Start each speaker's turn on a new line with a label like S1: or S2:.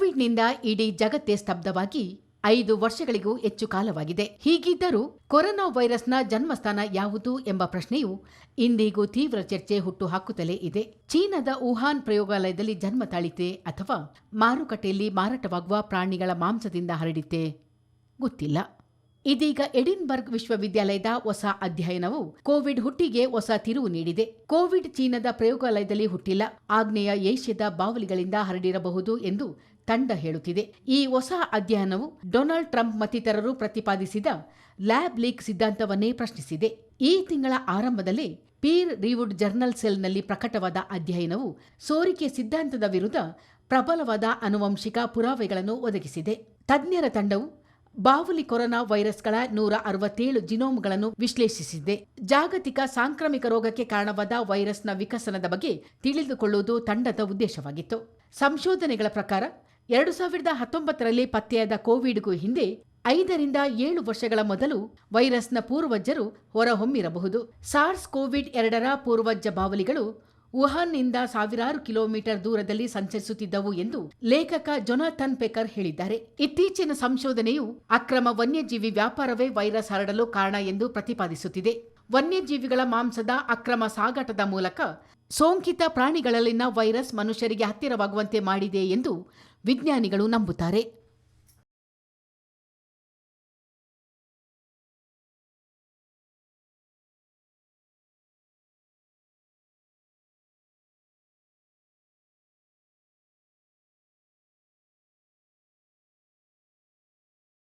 S1: ಕೋವಿಡ್ನಿಂದ ಇಡೀ ಜಗತ್ತೇ ಸ್ತಬ್ಧವಾಗಿ ಐದು ವರ್ಷಗಳಿಗೂ ಹೆಚ್ಚು ಕಾಲವಾಗಿದೆ. ಹೀಗಿದ್ದರೂ ಕೊರೋನಾ ವೈರಸ್ನ ಜನ್ಮಸ್ಥಾನ ಯಾವುದು ಎಂಬ ಪ್ರಶ್ನೆಯು ಇಂದಿಗೂ ತೀವ್ರ ಚರ್ಚೆ ಹುಟ್ಟು ಹಾಕುತ್ತಲೇ ಇದೆ. ಚೀನಾದ ವುಹಾನ್ ಪ್ರಯೋಗಾಲಯದಲ್ಲಿ ಜನ್ಮ ತಾಳಿತೆ ಅಥವಾ ಮಾರುಕಟ್ಟೆಯಲ್ಲಿ ಮಾರಾಟವಾಗುವ ಪ್ರಾಣಿಗಳ ಮಾಂಸದಿಂದ ಹರಡಿತೆ ಗೊತ್ತಿಲ್ಲ. ಇದೀಗ ಎಡಿನ್ಬರ್ಗ್ ವಿಶ್ವವಿದ್ಯಾಲಯದ ಹೊಸ ಅಧ್ಯಯನವು ಕೋವಿಡ್ ಹುಟ್ಟಿಗೆ ಹೊಸ ತಿರುವು ನೀಡಿದೆ. ಕೋವಿಡ್ ಚೀನಾದ ಪ್ರಯೋಗಾಲಯದಲ್ಲಿ ಹುಟ್ಟಿಲ್ಲ. ಆಗ್ನೇಯ ಏಷ್ಯಾದ ಬಾವಲಿಗಳಿಂದ ಹರಡಿರಬಹುದು ಎಂದು ತಂಡ ಹೇಳುತ್ತಿದೆ. ಈ ಹೊಸ ಅಧ್ಯಯನವು ಡೊನಾಲ್ಡ್ ಟ್ರಂಪ್ ಮತ್ತಿತರರು ಪ್ರತಿಪಾದಿಸಿದ ಲ್ಯಾಬ್ ಲೀಕ್ ಸಿದ್ಧಾಂತವನ್ನೇ ಪ್ರಶ್ನಿಸಿದೆ. ಈ ತಿಂಗಳ ಆರಂಭದಲ್ಲಿ ಪೀರ್ ರಿವುಡ್ ಜರ್ನಲ್ ಸೆಲ್ನಲ್ಲಿ ಪ್ರಕಟವಾದ ಅಧ್ಯಯನವು ಸೋರಿಕೆ ಸಿದ್ಧಾಂತದ ವಿರುದ್ಧ ಪ್ರಬಲವಾದ ಆನುವಂಶಿಕ ಪುರಾವೆಗಳನ್ನು ಒದಗಿಸಿದೆ. ತಜ್ಞರ ತಂಡವು ಬಾವುಲಿ ಕೊರೋನಾ ವೈರಸ್ಗಳ ನೂರ ಅರವತ್ತೇಳು ಜಿನೋಮ್ಗಳನ್ನು ವಿಶ್ಲೇಷಿಸಿದೆ. ಜಾಗತಿಕ ಸಾಂಕ್ರಾಮಿಕ ರೋಗಕ್ಕೆ ಕಾರಣವಾದ ವೈರಸ್ನ ವಿಕಸನದ ಬಗ್ಗೆ ತಿಳಿದುಕೊಳ್ಳುವುದು ತಂಡದ ಉದ್ದೇಶವಾಗಿತ್ತು. ಸಂಶೋಧನೆಗಳ ಪ್ರಕಾರ ಎರಡು ಸಾವಿರದ ಹತ್ತೊಂಬತ್ತರಲ್ಲಿ ಪತ್ತೆಯಾದ ಕೋವಿಡ್ಗೂ ಹಿಂದೆ ಐದರಿಂದ ಏಳು ವರ್ಷಗಳ ಮೊದಲು ವೈರಸ್ನ ಪೂರ್ವಜರು ಹೊರಹೊಮ್ಮಿರಬಹುದು. ಸಾರ್ಸ್ ಕೋವಿಡ್ ಎರಡರ ಪೂರ್ವಜ ಬಾವಲಿಗಳು ವುಹಾನ್ನಿಂದ ಸಾವಿರಾರು ಕಿಲೋಮೀಟರ್ ದೂರದಲ್ಲಿ ಸಂಚರಿಸುತ್ತಿದ್ದವು ಎಂದು ಲೇಖಕ ಜೊನಾಥನ್ ಪೆಕರ್ ಹೇಳಿದ್ದಾರೆ. ಇತ್ತೀಚಿನ ಸಂಶೋಧನೆಯು ಅಕ್ರಮ ವನ್ಯಜೀವಿ ವ್ಯಾಪಾರವೇ ವೈರಸ್ ಹರಡಲು ಕಾರಣ ಎಂದು ಪ್ರತಿಪಾದಿಸುತ್ತಿದೆ. ವನ್ಯಜೀವಿಗಳ ಮಾಂಸದ ಅಕ್ರಮ ಸಾಗಾಟದ ಮೂಲಕ ಸೋಂಕಿತ ಪ್ರಾಣಿಗಳಲ್ಲಿನ ವೈರಸ್ ಮನುಷ್ಯರಿಗೆ ಹತ್ತಿರವಾಗುವಂತೆ ಮಾಡಿದೆ ಎಂದು ವಿಜ್ಞಾನಿಗಳು ನಂಬುತ್ತಾರೆ.